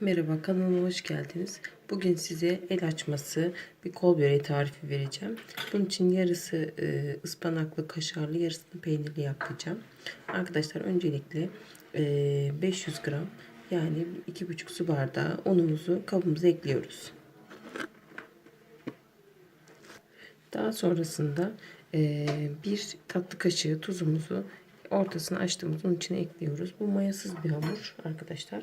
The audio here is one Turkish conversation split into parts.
Merhaba kanalıma hoş geldiniz. Bugün size el açması bir kol böreği tarifi vereceğim. Bunun için yarısı e, ıspanaklı kaşarlı yarısını peynirli yapacağım. Arkadaşlar öncelikle e, 500 gram yani 2,5 su bardağı unumuzu kabımıza ekliyoruz. Daha sonrasında e, bir tatlı kaşığı tuzumuzu ortasını açtığımız unun içine ekliyoruz. Bu mayasız bir hamur arkadaşlar.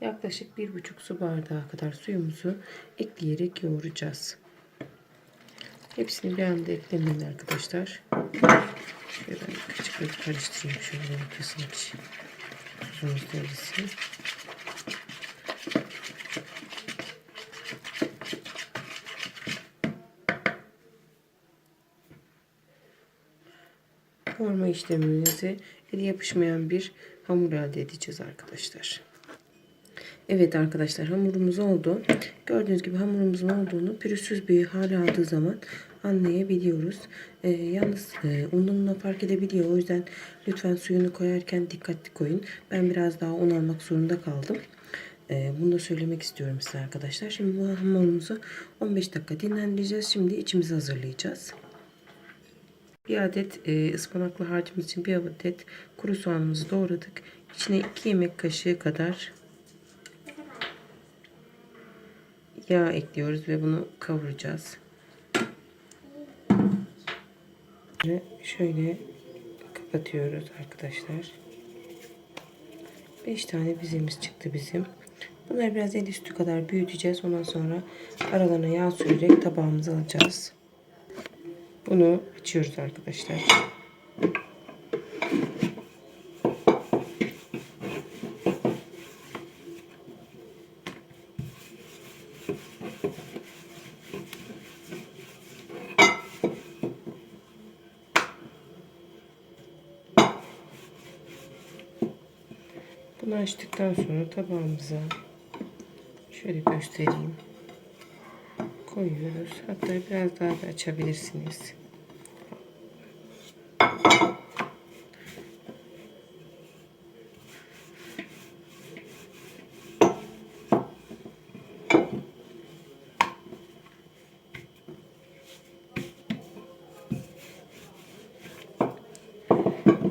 Yaklaşık bir buçuk su bardağı kadar suyumuzu ekleyerek yoğuracağız. Hepsini bir anda eklemeyin arkadaşlar. Şöyle ben küçük karıştırayım şöyle ortasını ki tuzumuz erisin. Yoğurma işlemimizi eli yapışmayan bir hamur elde edeceğiz arkadaşlar. Evet arkadaşlar hamurumuz oldu. Gördüğünüz gibi hamurumuzun olduğunu pürüzsüz bir hale aldığı zaman anlayabiliyoruz. Ee, yalnız e, ununla fark edebiliyor. O yüzden lütfen suyunu koyarken dikkatli koyun. Ben biraz daha un almak zorunda kaldım. Ee, bunu da söylemek istiyorum size arkadaşlar. Şimdi bu hamurumuzu 15 dakika dinlendireceğiz. Şimdi içimizi hazırlayacağız. Bir adet e, ıspanaklı harcımız için bir adet kuru soğanımızı doğradık. İçine 2 yemek kaşığı kadar yağ ekliyoruz ve bunu kavuracağız. Şöyle kapatıyoruz arkadaşlar. 5 tane bizimiz çıktı bizim. Bunları biraz el üstü kadar büyüteceğiz. Ondan sonra aralarına yağ sürerek tabağımıza alacağız. Bunu açıyoruz arkadaşlar. Bunu açtıktan sonra tabağımıza şöyle göstereyim. Koyuyoruz. Hatta biraz daha da açabilirsiniz.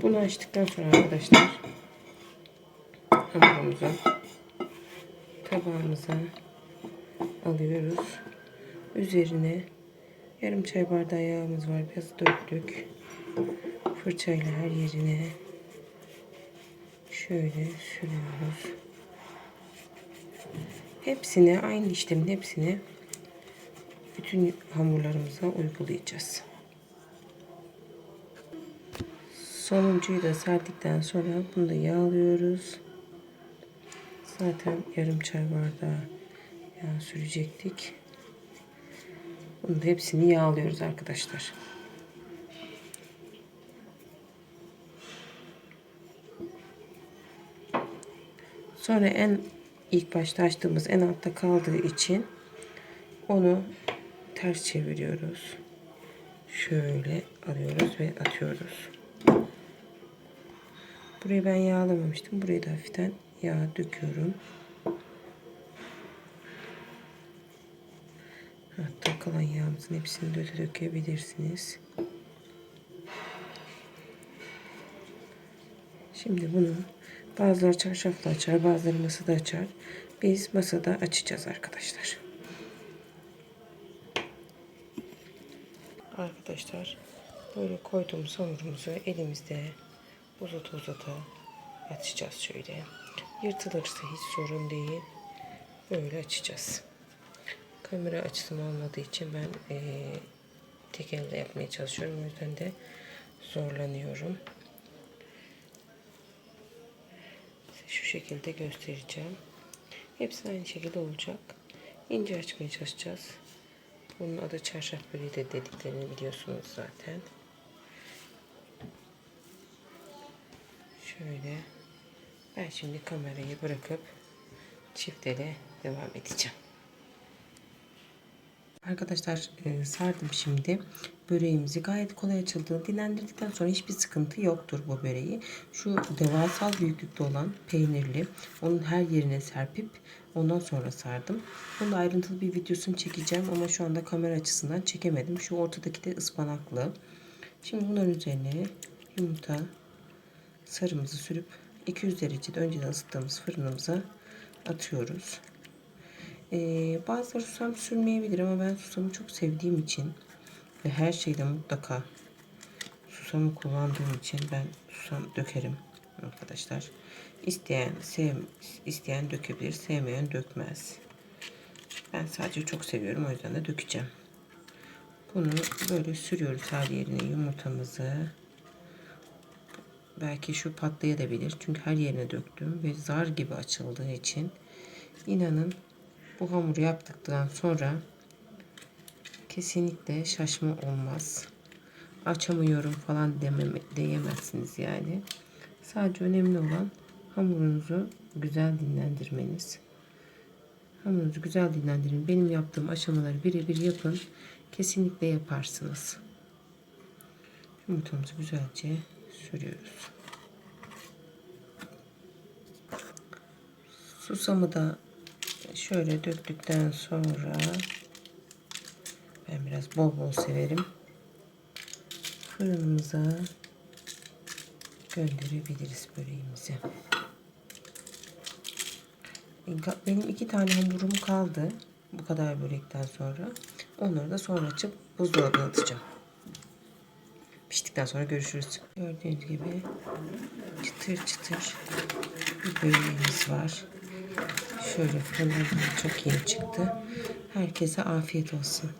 Bunu açtıktan sonra arkadaşlar hamurumuzu tabağımıza alıyoruz. Üzerine yarım çay bardağı yağımız var. Biraz döktük. Fırçayla her yerine şöyle sürüyoruz. Hepsini aynı işlemin hepsini bütün hamurlarımıza uygulayacağız. Sonuncuyu da serdikten sonra bunu da yağlıyoruz. Zaten yarım çay bardağı yağ sürecektik. Bunu da hepsini yağlıyoruz arkadaşlar. Sonra en ilk başta açtığımız en altta kaldığı için onu ters çeviriyoruz. Şöyle alıyoruz ve atıyoruz. Burayı ben yağlamamıştım. Burayı da hafiften yağ döküyorum. Hatta kalan yağımızın hepsini de dökebilirsiniz. Şimdi bunu bazıları çarşafla açar, bazıları masada açar. Biz masada açacağız arkadaşlar. Arkadaşlar böyle koyduğumuz hamurumuzu elimizde uzata uzata açacağız şöyle. Yırtılırsa hiç sorun değil. Böyle açacağız. Kamera açısım olmadığı için ben e, tek elde yapmaya çalışıyorum. O yüzden de zorlanıyorum. Size şu şekilde göstereceğim. Hepsi aynı şekilde olacak. İnce açmaya çalışacağız. Bunun adı çarşaf böreği de dediklerini biliyorsunuz zaten. Şöyle. Ben şimdi kamerayı bırakıp çiftlere devam edeceğim. Arkadaşlar e, sardım şimdi böreğimizi gayet kolay açıldı. Dinlendirdikten sonra hiçbir sıkıntı yoktur bu böreği. Şu devasal büyüklükte olan peynirli onun her yerine serpip ondan sonra sardım. Bunun ayrıntılı bir videosunu çekeceğim ama şu anda kamera açısından çekemedim. Şu ortadaki de ıspanaklı. Şimdi bunların üzerine yumurta sarımızı sürüp 200 derecede önceden ısıttığımız fırınımıza atıyoruz. Ee, bazıları susam sürmeyebilir ama ben susamı çok sevdiğim için ve her şeyde mutlaka susamı kullandığım için ben susam dökerim arkadaşlar. İsteyen sev, isteyen dökebilir, sevmeyen dökmez. Ben sadece çok seviyorum o yüzden de dökeceğim. Bunu böyle sürüyoruz her yerine yumurtamızı. Belki şu patlayabilir çünkü her yerine döktüm ve zar gibi açıldığı için inanın bu hamuru yaptıktan sonra kesinlikle şaşma olmaz. Açamıyorum falan dememe, diyemezsiniz yani. Sadece önemli olan hamurunuzu güzel dinlendirmeniz. Hamurunuzu güzel dinlendirin. Benim yaptığım aşamaları birebir yapın. Kesinlikle yaparsınız. Yumurtamızı güzelce sürüyoruz. Susamı da şöyle döktükten sonra ben biraz bol bol severim. Fırınımıza gönderebiliriz böreğimizi. Benim iki tane hamurum kaldı. Bu kadar börekten sonra. Onları da sonra açıp buzdolabına atacağım. Piştikten sonra görüşürüz. Gördüğünüz gibi çıtır çıtır bir böreğimiz var. Şöyle fırından çok yeni çıktı. Herkese afiyet olsun.